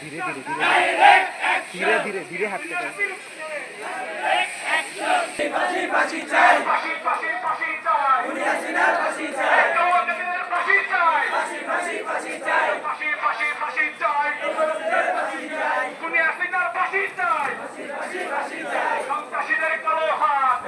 ধীরে ধীরে ধীরে। ধীরে ধীরে ধীরে হাঁটতে সন্ত্রাসীদের কালো হাত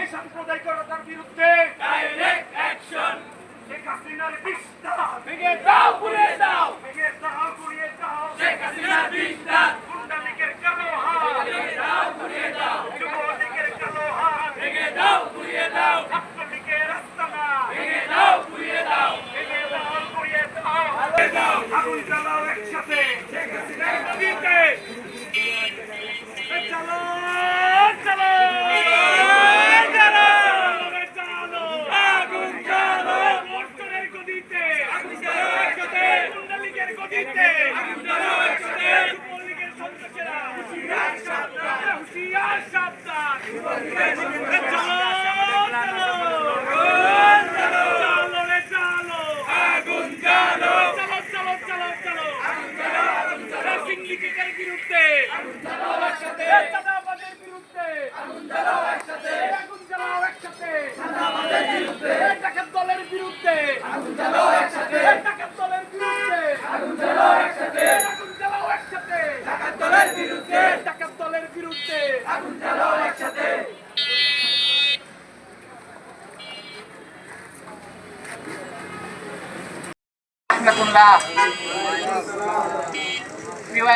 এই সাম্প্রদায়িকতার বিরুদ্ধে ডাইরেক্ট பின்னாலே Yeah.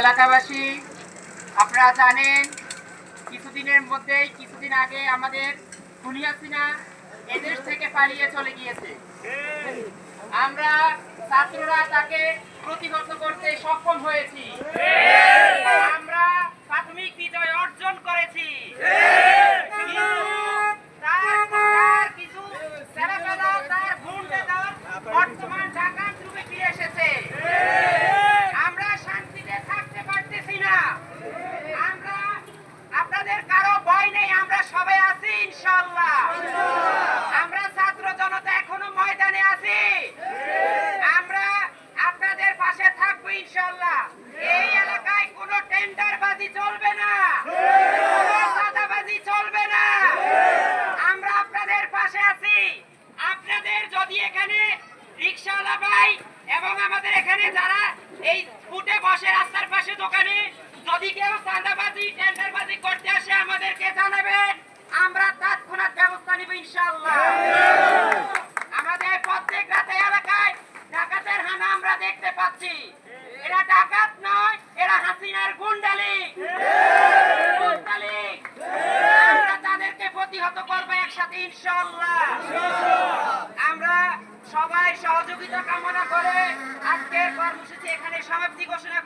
এলাকাবাসী, আপনারা জানেন, কিছুদিনের মধ্যেই, কিছুদিন আগে আমাদের খুনিয়াসিনা এদেশ থেকে পালিয়ে চলে গিয়েছে। আমরা ছাত্ররা তাকে প্রতিহত করতে সক্ষম হয়েছি। এরা ডাকাত নয়, এরা হাসিনার গুন্ডালি। গুন্ডালি। তাদেরকে প্রতিহত করব একসাথে, ইনশাআল্লাহ। আমরা সবাই সহযোগিতা কামনা করে আজকের কর্মসূচি এখানে সমাপ্তি ঘোষণা